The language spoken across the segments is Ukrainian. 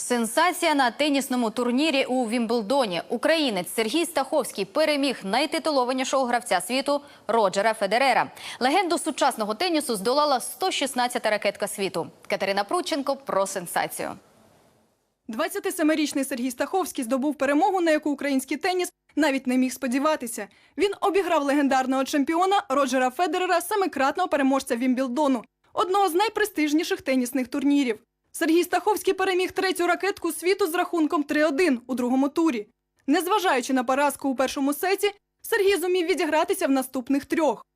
Сенсація на тенісному турнірі у Вімблдоні. Українець Сергій Стаховський переміг найтитулованішого гравця світу Роджера Федерера. Легенду сучасного тенісу здолала 116-та ракетка світу. Катерина Прудченко про сенсацію. 27-річний Сергій Стаховський здобув перемогу, на яку український теніс навіть не міг сподіватися. Він обіграв легендарного чемпіона Роджера Федерера, семикратного переможця Вімблдону, одного з найпрестижніших тенісних турнірів. Сергій Стаховський переміг третю ракетку світу з рахунком 3-1 у другому турі. Незважаючи на поразку у першому сеті, Сергій зумів відігратися в наступних трьох.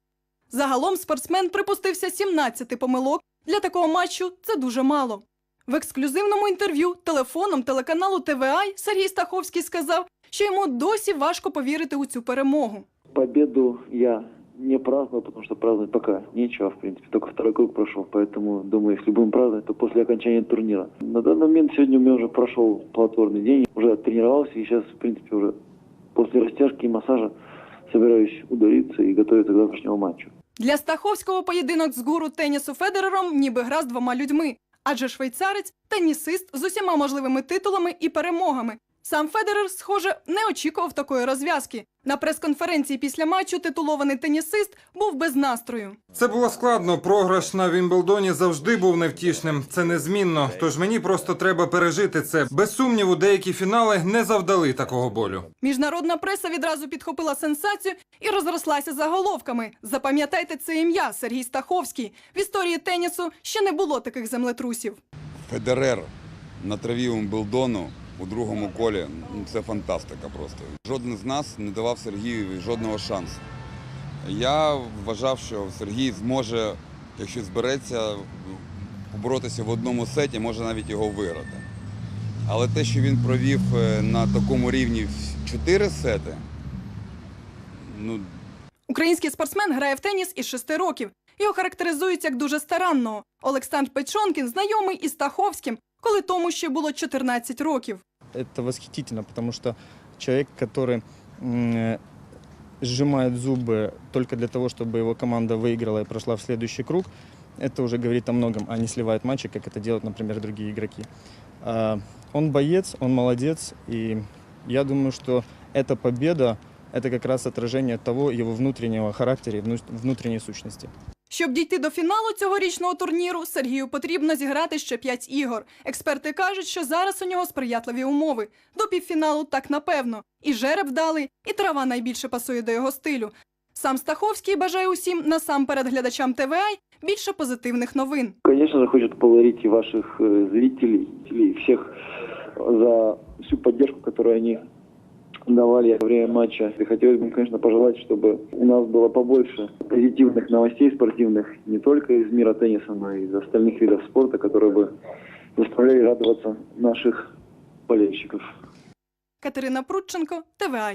Загалом спортсмен припустився 17 помилок. Для такого матчу це дуже мало. В ексклюзивному інтерв'ю телефоном телеканалу ТВАЙ Сергій Стаховський сказав, що йому досі важко повірити у цю перемогу. Победу я не праздную, потому что праздновать пока нечего, в принципе. Только второй круг прошел, поэтому, думаю, если будем праздновать, то после окончания турнира. На данный момент сегодня у меня уже прошел плодотворный день, уже тренировался, и сейчас, в принципе, уже после растяжки и массажа собираюсь удалиться и готовиться к завтрашнему матчу. Для Стаховського поєдинок з гуру тенісу Федерером ніби гра з двома людьми, адже швейцарець тенісист з усіма можливими титулами і перемогами. Сам Федерер, схоже, не очікував такої розв'язки. На прес-конференції після матчу титулований тенісист був без настрою. Це було складно. Програш на Вімблдоні завжди був невтішним. Це незмінно. Тож мені просто треба пережити це. Без сумніву, деякі фінали не завдали такого болю. Міжнародна преса відразу підхопила сенсацію і розрослася заголовками. Запам'ятайте це ім'я Сергій Стаховський. В історії тенісу ще не було таких землетрусів. Федерер на траві Умблдону у другому колі ну, це фантастика просто. Жоден з нас не давав Сергію жодного шансу. Я вважав, що Сергій зможе, якщо збереться, поборотися в одному сеті, може навіть його виграти. Але те, що він провів е, на такому рівні чотири сети, ну Український спортсмен грає в теніс із шести років. Його характеризують як дуже старанного. Олександр Печонкін знайомий із Стаховським, коли тому ще було 14 років. Это восхитительно, потому что человек, который сжимает зубы только для того, чтобы его команда выиграла и прошла в следующий круг, это уже говорит о многом, а не сливает матчи, как это делают, например, другие игроки. А, Он боец, он молодец, и я думаю, что эта победа – это как раз отражение того его внутреннего характера и вну- внутренней сущности. Щоб дійти до фіналу цьогорічного турніру, Сергію потрібно зіграти ще 5 ігор. Експерти кажуть, що зараз у нього сприятливі умови. До півфіналу так напевно. І жереб вдалий, і трава найбільше пасує до його стилю. Сам Стаховський бажає усім, насамперед глядачам ТВА, більше позитивних новин. Конечно же, хочет поблагодарить ваших э, зрителей, и за всю поддержку, которую они давали во время матча. И хотелось бы, конечно, пожелать, чтобы у нас было побольше позитивных новостей спортивных не только из мира тенниса, но и из остальных видов спорта, которые бы заставляли радоваться наших болельщиков. Катерина Прудченко, ТВА.